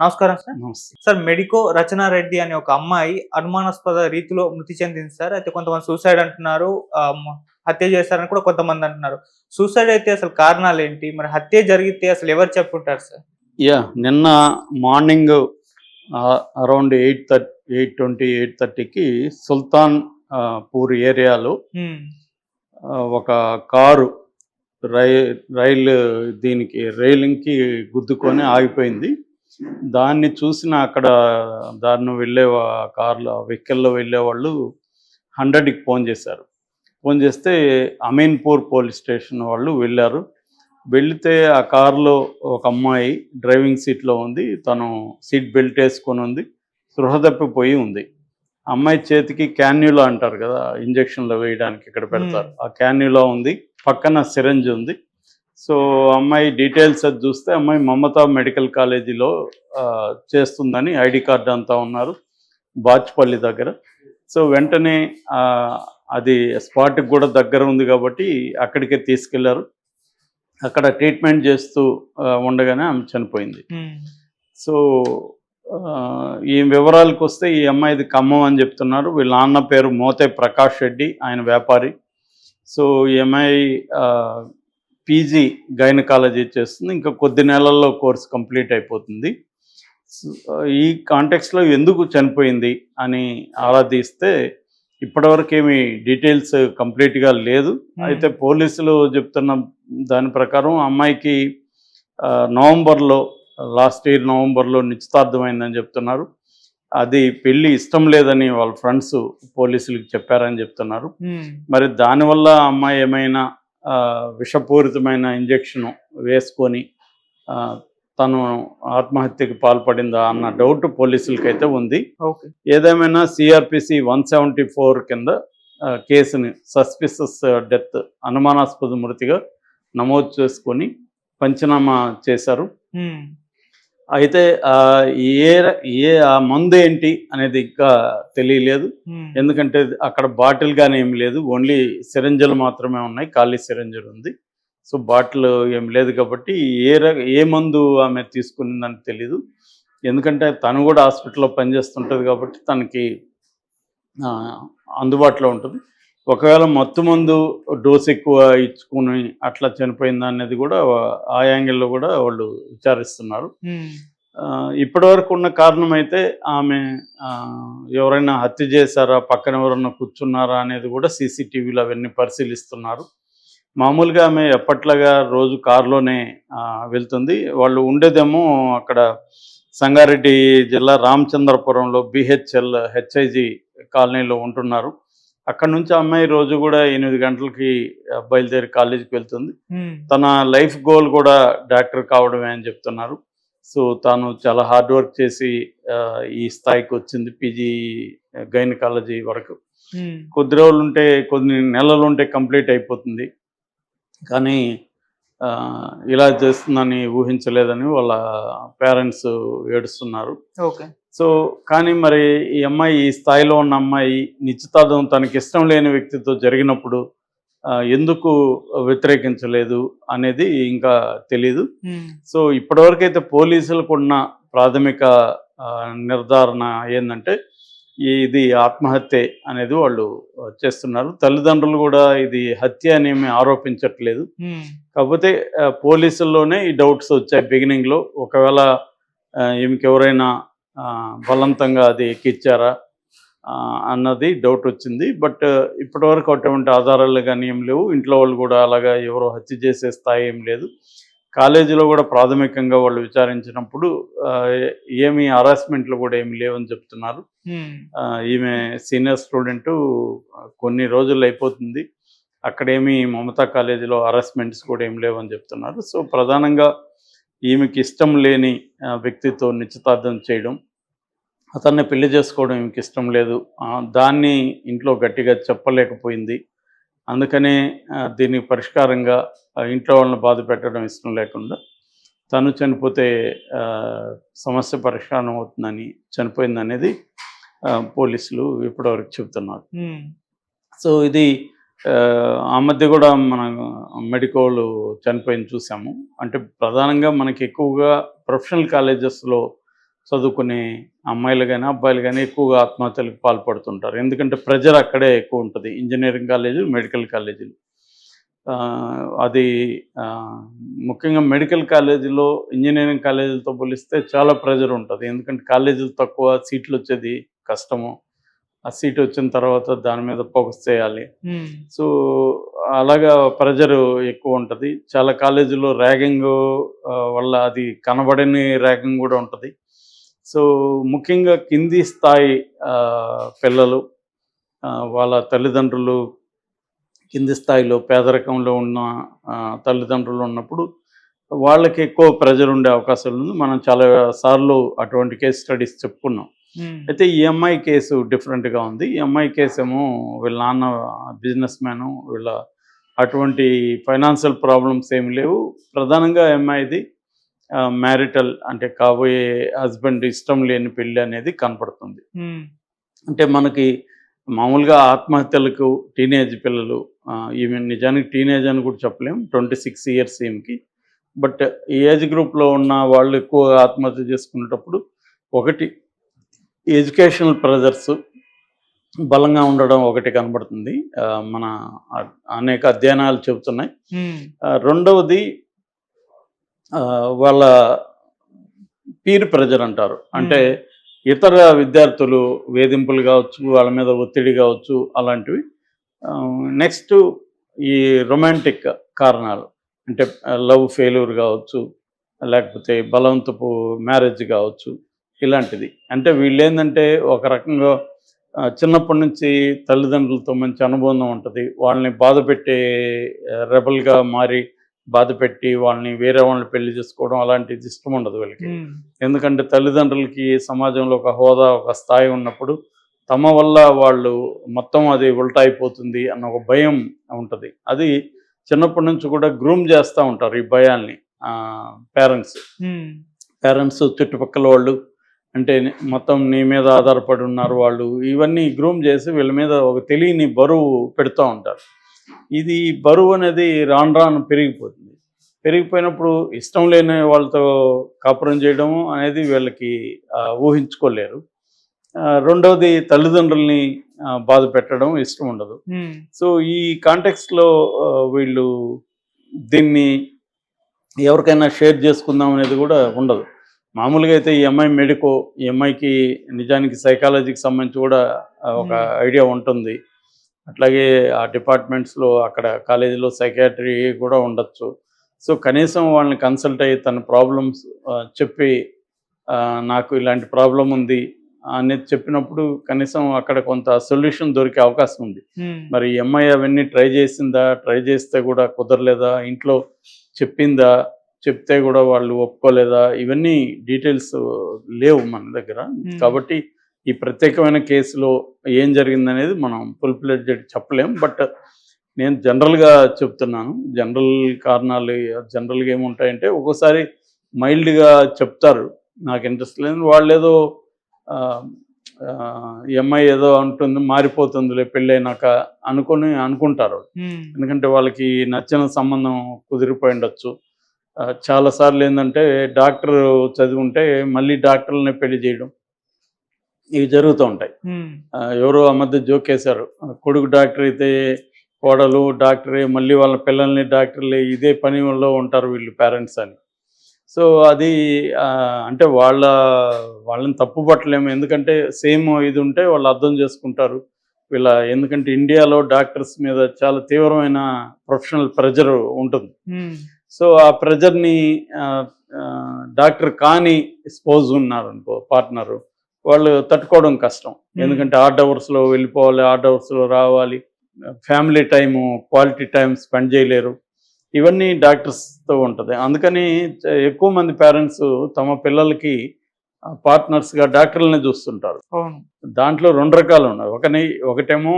నమస్కారం సార్. నమస్తే. Sir medico Rachana Reddy అనే ఒక అమ్మాయి అనుమానాస్పద రీతిలో మృతి చెందింది సార్. అయితే కొంతమంది సూసైడ్ అంటున్నారు హత్య చేశారని కూడా కొంతమంది అంటున్నారు. సూసైడ్ అయితే అసలు కారణాలు ఏంటి మరి హత్య జరిగితే అసలు ఎవరు చెప్పుంటారు సార్? యా నిన్న morning around eight thirty eight twenty eight థర్టీకి సుల్తాన్ పూర్ ఏరియాలో ఒక కారు రై రైలు దీనికి రైలింగ్కి గుద్దుకొని ఆగిపోయింది. దాన్ని చూసిన అక్కడ దారిని వెళ్ళే కార్లో వెహికల్లో వెళ్ళే వాళ్ళు హండ్రెడ్కి ఫోన్ చేశారు. ఫోన్ చేస్తే అమీన్పూర్ పోలీస్ స్టేషన్ వాళ్ళు వెళ్ళారు. వెళితే ఆ కారులో ఒక అమ్మాయి డ్రైవింగ్ సీట్లో ఉంది. తను సీట్ బెల్ట్ వేసుకొని ఉంది. స్పృహ తప్పిపోయి ఉంది. అమ్మాయి చేతికి క్యాన్యులా అంటారు కదా ఇంజక్షన్లు వేయడానికి ఇక్కడ పెడతారు. ఆ క్యాన్యులా ఉంది. పక్కన సిరంజ్ ఉంది. సో అమ్మాయి డీటెయిల్స్ అది చూస్తే అమ్మాయి మమతా మెడికల్ కాలేజీలో చేస్తుందని ఐడి కార్డు అంతా ఉన్నారు బాచ్పల్లి దగ్గర. సో వెంటనే అది స్పాట్కి కూడా దగ్గర ఉంది కాబట్టి అక్కడికే తీసుకెళ్ళారు. అక్కడ ట్రీట్మెంట్ చేస్తూ ఉండగానే ఆమె చనిపోయింది. సో ఈ వివరాలకు వస్తే ఈ అమ్మాయిది ఖమ్మం అని చెప్తున్నారు. వీళ్ళ నాన్న పేరు మోతే ప్రకాష్ రెడ్డి ఆయన వ్యాపారి. సో ఈ అమ్మాయి పీజీ గైనకాలజీ చేస్తుంది. ఇంకా కొద్ది నెలల్లో కోర్స్ కంప్లీట్ అయిపోతుంది. ఈ కాంటెక్స్లో ఎందుకు చనిపోయింది అని ఆరాధిస్తే ఇప్పటివరకు ఏమి డీటెయిల్స్ కంప్లీట్గా లేదు. అయితే పోలీసులు చెప్తున్న దాని ప్రకారం అమ్మాయికి నవంబర్లో లాస్ట్ ఇయర్ నవంబర్లో నిశ్చితార్థమైందని చెప్తున్నారు. అది పెళ్ళి ఇష్టం లేదని వాళ్ళ ఫ్రెండ్స్ పోలీసులకు చెప్పారని చెప్తున్నారు. హ్మ్. మరి దానివల్ల అమ్మాయి ఏమైనా విషపూరితమైన ఇంజెక్షన్ వేసుకొని తను ఆత్మహత్యకి పాల్పడిందా అన్న డౌట్ పోలీసులకైతే ఉంది. ఏదేమైనా సిఆర్పిసి వన్ సెవెంటీ ఫోర్ కింద కేసుని సస్పిసస్ డెత్ అనుమానాస్పద మృతిగా నమోదు చేసుకొని పంచనామా చేశారు. అయితే ఏ ఏ ఆ మందు ఏంటి అనేది ఇంకా తెలియలేదు. ఎందుకంటే అక్కడ బాటిల్ గానీ ఏం లేదు. ఓన్లీ సిరంజలు మాత్రమే ఉన్నాయి. ఖాళీ సిరంజలు ఉంది. సో బాటిల్ ఏం లేదు కాబట్టి ఏ ర ఏ మందు ఆమె తీసుకునిందని తెలీదు. ఎందుకంటే తను కూడా హాస్పిటల్లో పనిచేస్తుంటుంది కాబట్టి తనకి అందుబాటులో ఉంటుంది. ఒకవేళ మత్తు మందు డోస్ ఎక్కువ ఇచ్చుకుని అట్లా చనిపోయిందా అనేది కూడా ఆ యాంగిల్లో కూడా వాళ్ళు విచారిస్తున్నారు. హ్మ్. ఆ, ఇప్పటివరకు ఉన్న కారణం అయితే ఆమె ఎవరైనా హత్య చేశారా పక్కన ఎవరైనా కూర్చున్నారా అనేది కూడా సీసీటీవీలో అవన్నీ పరిశీలిస్తున్నారు. మామూలుగా ఆమె ఎప్పట్లాగా రోజు కారులోనే వెళ్తుంది. వాళ్ళు ఉండేదేమో అక్కడ సంగారెడ్డి జిల్లా రామచంద్రపురంలో బిహెచ్ఎల్ హెచ్ఐజి కాలనీలో ఉంటున్నారు. అక్కడ నుంచి అమ్మాయి రోజు కూడా ఎనిమిది గంటలకి బయలుదేరి కాలేజీకి వెళ్తుంది. తన లైఫ్ గోల్ కూడా డాక్టర్ కావడమే అని చెప్తున్నారు సో తాను చాలా హార్డ్ వర్క్ చేసి ఈ స్థాయికి వచ్చింది పీజీ గైనకాలజీ వరకు. కొద్ది రోజులు ఉంటే కొన్ని నెలలు ఉంటే కంప్లీట్ అయిపోతుంది కానీ ఇలా చేస్తుందని ఊహించలేదని వాళ్ళ పేరెంట్స్ ఏడుస్తున్నారు. ఓకే. సో కానీ మరి ఈ అమ్మాయి ఈ స్థాయిలో ఉన్న అమ్మాయి నిశ్చితార్థం తనకి ఇష్టం లేని వ్యక్తితో జరిగినప్పుడు ఎందుకు వ్యతిరేకించలేదు అనేది ఇంకా తెలీదు. సో ఇప్పటివరకు అయితే పోలీసులకు ఉన్న ప్రాథమిక నిర్ధారణ ఏంటంటే ఇది ఆత్మహత్య అనేది వాళ్ళు చేస్తున్నారు. తల్లిదండ్రులు కూడా ఇది హత్య అనేమి ఆరోపించట్లేదు. కాకపోతే పోలీసుల్లోనే ఈ డౌట్స్ వచ్చాయి బిగినింగ్లో. ఒకవేళ ఆ, ఈమెకి ఎవరైనా బలవంతంగా అది ఎక్కిచ్చారా అన్నది డౌట్ వచ్చింది. బట్ ఇప్పటివరకు అటువంటి ఆధారాలు కానీ ఏం లేవు. ఇంట్లో వాళ్ళు కూడా అలాగా ఎవరో హత్య చేసే స్థాయి ఏం లేదు. కాలేజీలో కూడా ప్రాథమికంగా వాళ్ళు విచారించినప్పుడు ఏమీ హరాస్మెంట్లు కూడా ఏమి లేవని చెప్తున్నారు. ఈమె సీనియర్ స్టూడెంట్ కొన్ని రోజులు అయిపోతుంది. అక్కడేమి మమతా కాలేజీలో హరాస్మెంట్స్ కూడా ఏం లేవని చెప్తున్నారు. సో ప్రధానంగా ఈమెకి ఇష్టం లేని వ్యక్తితో నిశ్చితార్థం చేయడం అతన్ని పెళ్ళి చేసుకోవడం ఈమెకి ఇష్టం లేదు. దాన్ని ఇంట్లో గట్టిగా చెప్పలేకపోయింది. అందుకనే దీనికి పరిష్కారంగా ఇంట్లో వాళ్ళని బాధ పెట్టడం ఇష్టం లేకుండా తను చనిపోతే సమస్య పరిష్కారం అవుతుందని చనిపోయింది అనేది పోలీసులు ఇప్పటివరకు చెబుతున్నారు. సో ఇది ఆ మధ్య కూడా మన మెడికోలు చనిపోయింది చూసాము అంటే ప్రధానంగా మనకి ఎక్కువగా ప్రొఫెషనల్ కాలేజెస్లో చదువుకునే అమ్మాయిలు కానీ అబ్బాయిలు కానీ ఎక్కువగా ఆత్మహత్యలకు పాల్పడుతుంటారు. ఎందుకంటే ప్రెజర్ అక్కడే ఎక్కువ ఉంటుంది. ఇంజనీరింగ్ కాలేజీలు మెడికల్ కాలేజీలు. అది ముఖ్యంగా మెడికల్ కాలేజీలో ఇంజనీరింగ్ కాలేజీలతో పోలిస్తే చాలా ప్రెజర్ ఉంటుంది. ఎందుకంటే కాలేజీలు తక్కువ సీట్లు వచ్చేది కష్టము. ఆ సీట్ వచ్చిన తర్వాత దాని మీద ఫోకస్ చేయాలి. సో అలాగా ప్రెజర్ ఎక్కువ ఉంటుంది. చాలా కాలేజీలో ర్యాగింగ్ వల్ల అది కనబడని ర్యాగింగ్ కూడా ఉంటుంది. సో ముఖ్యంగా కింది స్థాయి పిల్లలు వాళ్ళ తల్లిదండ్రులు కింది స్థాయిలో పేదరికంలో ఉన్న తల్లిదండ్రులు ఉన్నప్పుడు వాళ్ళకి ఎక్కువ ప్రెజర్ ఉండే అవకాశాలు ఉంది మనం చాలా సార్లు అటువంటి కేస్ స్టడీస్ చెప్పుకున్నాం. అయితే ఈ అమ్మాయి కేసు డిఫరెంట్గా ఉంది. ఈ అమ్మాయి కేసు ఏమో వీళ్ళ నాన్న బిజినెస్ మ్యాను వీళ్ళ అటువంటి ఫైనాన్షియల్ ప్రాబ్లమ్స్ ఏమి లేవు. ప్రధానంగా అమ్మాయిది మ్యారిటల్ అంటే కాబోయే హస్బెండ్ ఇష్టం లేని పెళ్ళి అనేది కనపడుతుంది. అంటే మనకి మామూలుగా ఆత్మహత్యలకు టీనేజ్ పిల్లలు ఈమె నిజానికి టీనేజ్ అని కూడా చెప్పలేం ట్వంటీ సిక్స్ ఇయర్స్ ఈమెకి. బట్ ఈ ఏజ్ గ్రూప్లో ఉన్న వాళ్ళు ఎక్కువ ఆత్మహత్య చేసుకునేటప్పుడు ఒకటి ఎడ్యుకేషనల్ ప్రెజర్స్ బలంగా ఉండడం ఒకటి కనబడుతుంది. మన అనేక అధ్యయనాలు చెబుతున్నాయి. రెండవది వాళ్ళ పీర్ ప్రెజర్ అంటారు. అంటే ఇతర విద్యార్థులు వేధింపులు కావచ్చు వాళ్ళ మీద ఒత్తిడి కావచ్చు అలాంటివి. నెక్స్ట్ ఈ రొమాంటిక్ కారణాలు. అంటే లవ్ ఫెయిల్యూర్ కావచ్చు లేకపోతే బలవంతపు మ్యారేజ్ కావచ్చు ఇలాంటిది. అంటే వీళ్ళు ఏంటంటే ఒక రకంగా చిన్నప్పటి నుంచి తల్లిదండ్రులతో మంచి అనుబంధం ఉంటుంది. వాళ్ళని బాధ పెట్టే రెబల్గా మారి బాధ పెట్టి వాళ్ళని వేరే వాళ్ళని పెళ్ళి చేసుకోవడం అలాంటిది ఇష్టం ఉండదు వీళ్ళకి. ఎందుకంటే తల్లిదండ్రులకి సమాజంలో ఒక హోదా ఒక స్థాయి ఉన్నప్పుడు తమ వల్ల వాళ్ళు మొత్తం అది ఉల్టా అయిపోతుంది అన్న ఒక భయం ఉంటుంది. అది చిన్నప్పటి నుంచి కూడా గ్రూమ్ చేస్తూ ఉంటారు ఈ భయాల్ని పేరెంట్స్. పేరెంట్స్ చుట్టుపక్కల వాళ్ళు అంటే మొత్తం నీ మీద ఆధారపడి ఉన్నారు వాళ్ళు ఇవన్నీ గ్రూమ్ చేసి వీళ్ళ మీద ఒక తెలియని బరువు పెడుతూ ఉంటారు. ఇది బరువు అనేది రాను రాను పెరిగిపోతుంది. పెరిగిపోయినప్పుడు ఇష్టం లేని వాళ్ళతో కాపురం చేయడం అనేది వీళ్ళకి ఊహించుకోలేరు. రెండవది తల్లిదండ్రుల్ని బాధ పెట్టడం ఇష్టం ఉండదు. సో ఈ కాంటెక్స్లో వీళ్ళు దీన్ని ఎవరికైనా షేర్ చేసుకుందాం అనేది కూడా ఉండదు. మామూలుగా అయితే ఈ అమ్మాయి మెడికో ఈ అమ్మాయికి నిజానికి సైకాలజీకి సంబంధించి కూడా ఒక. ఐడియా ఉంటుంది. అట్లాగే ఆ డిపార్ట్మెంట్స్లో అక్కడ కాలేజీలో సైకాట్రీ కూడా ఉండొచ్చు. సో కనీసం వాళ్ళని కన్సల్ట్ అయ్యి తన ప్రాబ్లమ్స్ చెప్పి నాకు ఇలాంటి ప్రాబ్లం ఉంది అనేది చెప్పినప్పుడు కనీసం అక్కడ కొంత సొల్యూషన్ దొరికే అవకాశం ఉంది. మరి అమ్మాయి అవన్నీ ట్రై చేసిందా? ట్రై చేస్తే కూడా కుదరలేదా? ఇంట్లో చెప్పిందా? చెప్తే కూడా వాళ్ళు ఒప్పుకోలేదా? ఇవన్నీ డీటెయిల్స్ లేవు మన దగ్గర. కాబట్టి ఈ ప్రత్యేకమైన కేసులో ఏం జరిగిందనేది మనం ఫుల్ ప్లెడ్జెడ్ చెప్పలేం బట్ నేను జనరల్గా చెప్తున్నాను. జనరల్ కారణాలు జనరల్గా ఏముంటాయంటే ఒక్కోసారి మైల్డ్గా చెప్తారు. నాకు ఇంట్రెస్ట్ లేదు వాళ్ళు ఏదో ఈ అమ్మాయి ఏదో అంటుంది మారిపోతుందిలే పెళ్ళైనాక అనుకొని అనుకుంటారు ఎందుకంటే వాళ్ళకి నచ్చిన సంబంధం కుదిరిపోయి ఉండొచ్చు. చాలాసార్లు ఏంటంటే డాక్టర్ చదివి ఉంటే మళ్ళీ డాక్టర్లనే పెళ్ళి చేయడం. ఇవి జరుగుతూ ఉంటాయి. ఎవరో ఆ మధ్య జోకేశారు కొడుకు డాక్టర్ అయితే కోడలు డాక్టరే మళ్ళీ వాళ్ళ పిల్లల్ని డాక్టర్లే ఇదే పనిలో ఉంటారు వీళ్ళు పేరెంట్స్ అని. సో అది అంటే వాళ్ళ వాళ్ళని తప్పు పట్టలేము ఎందుకంటే సేమ్ ఇది ఉంటే వాళ్ళు అర్థం చేసుకుంటారు. వీళ్ళ ఎందుకంటే ఇండియాలో డాక్టర్స్ మీద చాలా తీవ్రమైన ప్రొఫెషనల్ ప్రెజర్ ఉంటుంది. సో ఆ ప్రెజర్ని డాక్టర్ కాని స్పోజ్ ఉన్నారు అనుకో పార్ట్నరు వాళ్ళు తట్టుకోవడం కష్టం. ఎందుకంటే ఆర్ట్ అవర్స్లో వెళ్ళిపోవాలి ఆర్ట్ అవర్స్లో రావాలి. Family time quality time spend చేయలేరు. ఇవన్నీ డాక్టర్స్తో ఉంటుంది. అందుకని ఎక్కువ మంది పేరెంట్స్ తమ పిల్లలకి పార్ట్నర్స్గా డాక్టర్లనే చూస్తుంటారు. దాంట్లో రెండు రకాలు ఉన్నాయి. ఒకని ఒకటేమో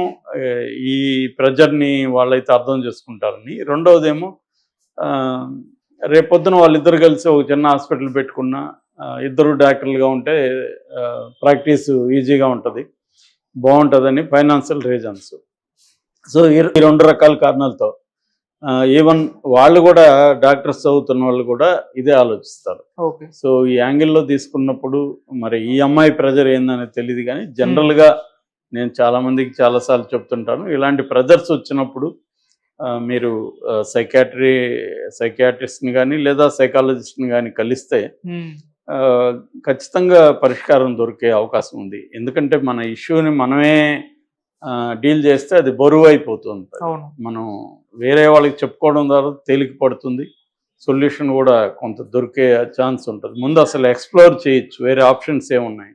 ఈ ప్రెజర్ని వాళ్ళైతే అర్థం చేసుకుంటారని. రెండవదేమో రేపొద్దున వాళ్ళిద్దరు కలిసి ఒక చిన్న హాస్పిటల్ పెట్టుకున్న ఇద్దరు డాక్టర్లుగా ఉంటే ప్రాక్టీస్ ఈజీగా ఉంటుంది. బాగుంటుందని ఫైనాన్షియల్ రీజన్స్. సో ఈ రెండు రకాల కారణాలతో ఈవెన్ వాళ్ళు కూడా డాక్టర్స్ చదువుతున్న వాళ్ళు కూడా ఇదే ఆలోచిస్తారు. ఓకే. సో ఈ యాంగిల్లో తీసుకున్నప్పుడు మరి ఈ అమ్మాయి ప్రెజర్ ఏందనేది తెలియదు కానీ జనరల్గా నేను చాలా మందికి చాలాసార్లు చెప్తుంటాను ఇలాంటి ప్రెజర్స్ వచ్చినప్పుడు మీరు సైకాట్రీ సైకాట్రిస్ట్ని కానీ లేదా సైకాలజిస్ట్ని కానీ కలిస్తే ఖచ్చితంగా పరిష్కారం దొరికే అవకాశం ఉంది. ఎందుకంటే మన ఇష్యూని మనమే డీల్ చేస్తే అది బరువు అయిపోతుంది. మనం వేరే వాళ్ళకి చెప్పుకోవడం ద్వారా తేలిక పడుతుంది. సొల్యూషన్ కూడా కొంత దొరికే ఛాన్స్ ఉంటుంది. ముందు అసలు ఎక్స్ప్లోర్ చేయొచ్చు. వేరే ఆప్షన్స్ ఏమున్నాయి?